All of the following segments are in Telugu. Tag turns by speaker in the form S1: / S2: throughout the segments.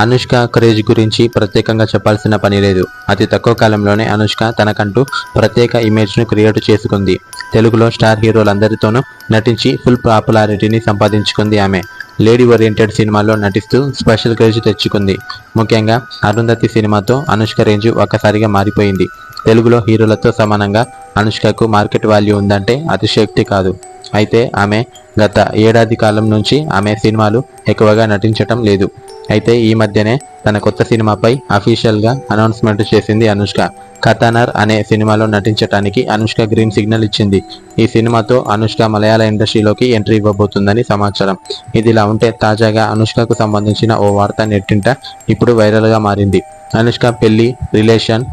S1: అనుష్క క్రేజ్ గురించి ప్రత్యేకంగా చెప్పాల్సిన పని లేదు. అతి తక్కువ కాలంలోనే అనుష్క తనకంటూ ప్రత్యేక ఇమేజ్ను క్రియేట్ చేసుకుంది. తెలుగులో స్టార్ హీరోలందరితోనూ నటించి ఫుల్ పాపులారిటీని సంపాదించుకుంది ఆమె. లేడీ ఓరియంటెడ్ సినిమాల్లో నటిస్తూ స్పెషల్ క్రేజ్ తెచ్చుకుంది. ముఖ్యంగా అరుంధతి సినిమాతో అనుష్క రేంజ్ ఒక్కసారిగా మారిపోయింది. తెలుగులో హీరోలతో సమానంగా అనుష్కకు మార్కెట్ వాల్యూ ఉందంటే అతిశక్తి కాదు. అయితే ఆమె గత ఏడాది కాలం నుంచి ఆమె సినిమాలు ఎక్కువగా నటించటం లేదు. అయితే ఈ మధ్యనే తన కొత్త సినిమాపై అఫీషియల్గా అనౌన్స్మెంట్ చేసింది అనుష్క. కథనర్ అనే సినిమాలో నటించటానికి అనుష్క గ్రీన్ సిగ్నల్ ఇచ్చింది. ఈ సినిమాతో అనుష్క మలయాళ ఇండస్ట్రీలోకి ఎంట్రీ ఇవ్వబోతుందని సమాచారం. ఇదిలా ఉంటే తాజాగా అనుష్కకు సంబంధించిన ఓ వార్త నెట్టింట ఇప్పుడు వైరల్గా మారింది. అనుష్క పెళ్ళి రిలేషన్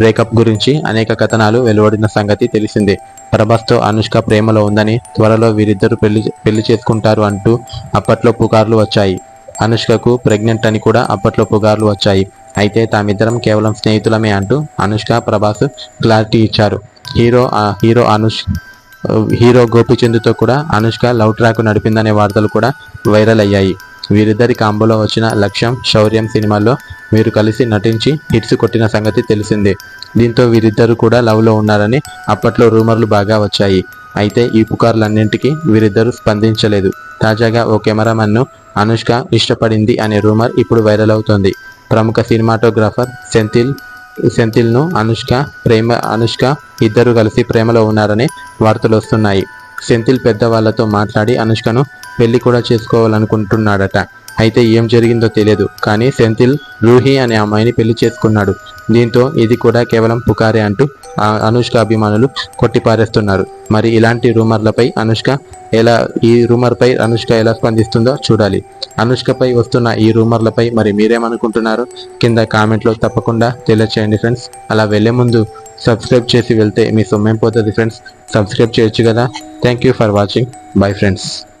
S1: బ్రేకప్ గురించి అనేక కథనాలు వెలువడిన సంగతి తెలిసిందే. ప్రభాస్తో అనుష్క ప్రేమలో ఉందని త్వరలో వీరిద్దరూ పెళ్ళి పెళ్ళి చేసుకుంటారు అంటూ అప్పట్లో పుకార్లు వచ్చాయి. అనుష్కకు ప్రెగ్నెంట్ అని కూడా అప్పట్లో పుగార్లు వచ్చాయి. అయితే తామిద్దరం కేవలం స్నేహితులమే అంటూ అనుష్క ప్రభాస్ క్లారిటీ ఇచ్చారు. హీరో హీరో అనుష్ హీరో గోపిచంద్తో కూడా అనుష్క లవ్ ట్రాక్ నడిపిందనే వార్తలు కూడా వైరల్ అయ్యాయి. వీరిద్దరి కాంబోలో వచ్చిన లక్ష్యం శౌర్యం సినిమాల్లో వీరు కలిసి నటించి హిట్స్ కొట్టిన సంగతి తెలిసిందే. దీంతో వీరిద్దరు కూడా లవ్లో ఉన్నారని అప్పట్లో రూమర్లు బాగా వచ్చాయి. అయితే ఈ పుకార్లన్నింటికీ వీరిద్దరూ స్పందించలేదు. తాజాగా ఓ కెమెరామన్ను అనుష్క ఇష్టపడింది అనే రూమర్ ఇప్పుడు వైరల్ అవుతోంది. ప్రముఖ సినిమాటోగ్రాఫర్ సెంథిల్ సెంథిల్ను అనుష్క ప్రేమ అనుష్క ఇద్దరు కలిసి ప్రేమలో ఉన్నారని వార్తలు వస్తున్నాయి. సెంథిల్ పెద్దవాళ్ళతో మాట్లాడి అనుష్కను పెళ్ళి కూడా చేసుకోవాలనుకుంటున్నాడట. అయితే ఏం జరిగిందో తెలియదు. కానీ సెంథిల్ రూహి అనే అమ్మాయిని పెళ్ళి చేసుకున్నాడు. దీంతో ఇది కూడా కేవలం పుకారే అంటూ ఆ అనుష్క అభిమానులు కొట్టిపారేస్తున్నారు. మరి ఇలాంటి రూమర్లపై అనుష్క ఎలా ఈ రూమర్పై అనుష్క ఎలా స్పందిస్తుందో చూడాలి. అనుష్కపై వస్తున్న ఈ రూమర్లపై మరి మీరేమనుకుంటున్నారు? కింద కామెంట్లో తప్పకుండా తెలియచేయండి ఫ్రెండ్స్. అలా వెళ్ళే ముందు సబ్స్క్రైబ్ చేసి వెళ్తే మీ సొమ్మేం పోతుంది ఫ్రెండ్స్? సబ్స్క్రైబ్ చేయొచ్చు కదా. Thank you for watching. Bye friends.